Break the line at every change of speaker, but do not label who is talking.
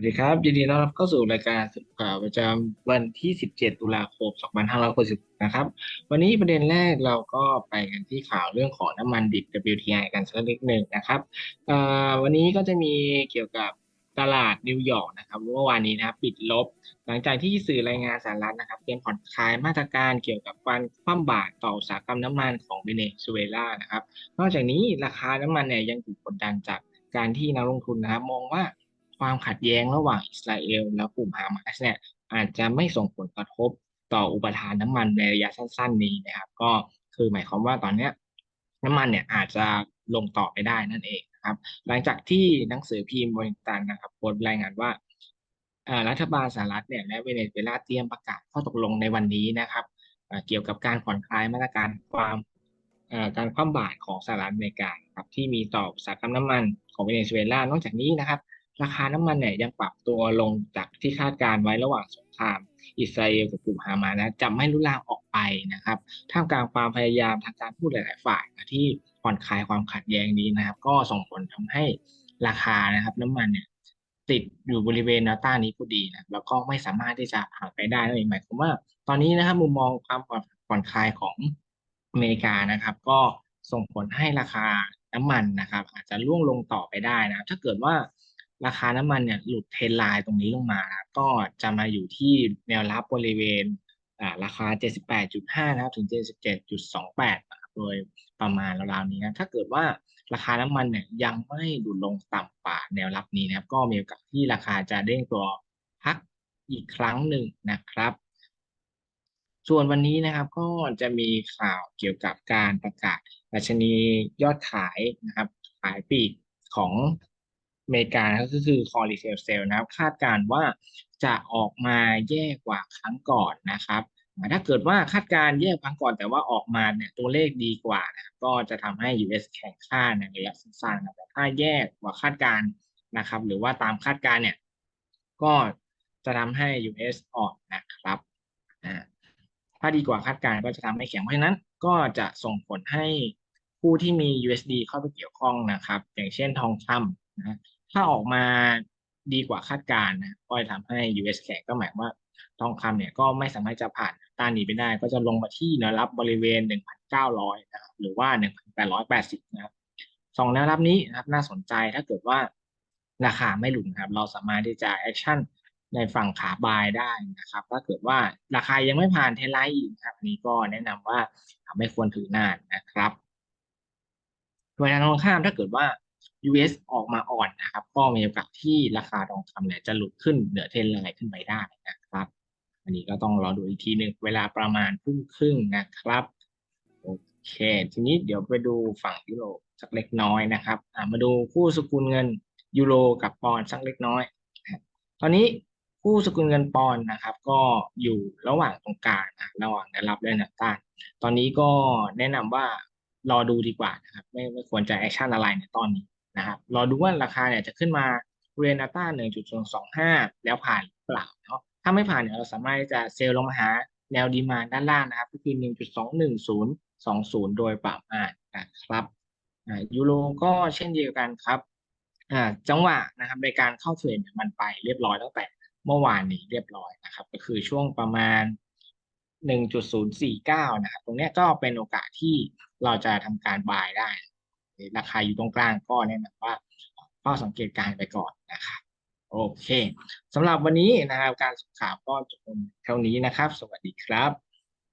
วัสดีครับยินดีต้อนรับเข้าสู่รายการสุข่าวประจำวันที่ 17 ตุลาคม 2560 นะครับ วันนี้ประเด็นแรกเราก็ไปกันที่ข่าวเรื่องของน้ำมันดิบ WTI กันสักนิดหนึ่งนะครับวันนี้ก็จะมีเกี่ยวกับตลาดนิวยอร์กนะครับเมื่อวานนี้นะครับปิดลบ หลังจากที่สื่อรายงานสหรัฐนะครับเตรียมผ่อนคลายมาตรการเกี่ยวกับการคว่ำบาตรต่ออุตสาหกรรมน้ำมันของเวเนซุเอลานะครับ นอกจากนี้ราคาน้ำมันเนี่ยยังถูกกดดันจากการที่นักลงทุนนะครับมองว่า ความขัดแย้งระหว่างอิสราเอลและกลุ่มฮามาสเนี่ยอาจจะไม่ส่งผลกระทบต่ออุปทานน้ำมันในระยะสั้น ๆ นี้นะครับ ก็คือหมายความว่าตอนเนี้ยน้ำมันเนี่ยอาจจะลงต่อไปได้นั่นเองนะครับ หลังจากที่หนังสือพิมพ์วอชิงตันนะครับโพสต์รายงานว่ารัฐบาลสหรัฐเนี่ยและเวเนซุเอลาเตรียมประกาศข้อตกลงในวันนี้นะครับเกี่ยวกับการผ่อนคลายมาตรการความการคว่ำบาตรของสหรัฐอเมริกาครับที่มีต่ออุตสาหกรรมน้ำมันของเวเนซุเอลานอกจากนี้นะครับ ราคาน้ำมันเนี่ยยังปรับตัวลงจากที่คาดการไว้ระหว่างสงครามอิสราเอลกับกลุ่มฮามาสนะจะไม่รุนแรงออกไปนะครับท่ามกลางความพยายามทางการพูดหลาย ๆ ฝ่ายนะที่ผ่อนคลายความขัดแย้งนี้นะครับ ก็ส่งผลทำให้ราคานะครับ น้ำมันเนี่ย ติดอยู่บริเวณแนวต้านนี้พอดีนะแล้วก็ไม่สามารถที่จะผ่านไปได้นั่นเองหมายความว่า ตอนนี้นะครับมุมมองความผ่อนคลายของอเมริกานะครับ ก็ส่งผลให้ราคาน้ำมันนะครับ อาจจะร่วงลงต่อไปได้นะครับ ถ้าเกิดว่า ราคาน้ำมันเนี่ยหลุดเทรนไลน์ตรงนี้ลงมานะก็จะมาอยู่ที่แนวรับบริเวณอ่าราคา 78.5 นะครับถึง 77.28นะครับโดยประมาณราวๆนี้นะถ้าเกิดว่าราคาน้ำมันเนี่ยยังไม่หลุดลงต่ำกว่าแนวรับนี้นะครับ ก็มีโอกาสที่ราคาจะเด้งตัวพักอีกครั้งหนึ่งนะครับ ส่วนวันนี้นะครับก็จะมีข่าวเกี่ยวกับการประกาศดัชนียอดขายนะครับ ขายปีกของ อเมริกาก็คือ Core Retail Sale นะครับ คาดการ์ว่าจะออกมาแย่กว่าครั้งก่อนนะครับถ้าเกิดว่าคาดการ์แย่กว่าครั้งก่อนแต่ว่าออกมาเนี่ยตัวเลขดีกว่านะก็จะทำให้ US แข่งค่าในระยะสั้นๆนะแต่ถ้าแย่กว่าคาดการ์นะครับ หรือว่าตามคาดการ์เนี่ย ก็จะทำให้ US อ่อนนะครับถ้าดีกว่าคาดการ์ก็จะทำให้แข็งเพราะฉะนั้น ก็จะส่งผลให้ผู้ที่มี USD เข้าไปเกี่ยวข้องนะครับ อย่างเช่นทองคำนะ ถ้าออกมาดีกว่าคาดการณ์นะก็จะทำให้ US แข็งก็หมายว่าทองคำเนี่ยก็ไม่สามารถจะผ่านต้านนี้ไปได้ ก็จะลงมาที่แนวรับบริเวณ 1,900 นะครับ หรือว่า 1,880 นะครับสองแนวรับนี้นะครับน่าสนใจถ้าเกิดว่าราคาไม่หลุดครับ เราสามารถที่จะแอคชั่นในฝั่งขาบายได้นะครับ ถ้าเกิดว่าราคายังไม่ผ่านเทนไลน์อีกนะครับ อันนี้ก็แนะนำว่าไม่ควรถือนานนะครับโดยทางตรงข้ามถ้าเกิดว่า US ออกมาอ่อนนะครับ ก็มีโอกาสที่ราคาทองคำเนี่ยจะหลุดขึ้นเหนือเทรนไลน์ขึ้นไปได้นะครับ อันนี้ก็ต้องรอดูอีกทีหนึ่งเวลาประมาณทุ่มครึ่งนะครับโอเคทีนี้เดี๋ยวไปดูฝั่งยุโรปสักเล็กน้อยนะครับมาดูคู่สกุลเงินยูโรกับปอนด์สักเล็กน้อย ตอนนี้คู่สกุลเงินปอนด์นะครับ ก็อยู่ระหว่างตรงกลางนะระหว่างแนวรับและแนวต้าน ตอนนี้ก็แนะนำว่ารอดูดีกว่านะครับ ไม่ไม่ควรจะแอคชั่นอะไรในตอนนี้ นะครับรอดูว่าราคาเนี่ยจะขึ้นมาบริเนต้าน1.225แล้วผ่านหรือเปล่าเนาะถ้าไม่ผ่านเนี่ยเราสามารถจะเซลล์ลงมาหาแนวดีมาด้านล่างนะครับ ก็คือ1.21020โดยประมาณนะครับยูโรก็เช่นเดียวกันครับจังหวะนะครับในการเข้าเทรนมันไปเรียบร้อยตั้งแต่เมื่อวานนี้เรียบร้อยนะครับ ก็คือช่วงประมาณ 1.049 นะครับ ตรงนี้ก็เป็นโอกาสที่เราจะทำการบายได้ ราคาอยู่ตรงกลางก็แนะนำว่าเฝ้าสังเกตการไปก่อนนะครับโอเคสำหรับวันนี้นะครับการสุขข่าวก็จบเท่านี้นะครับ สวัสดีครับ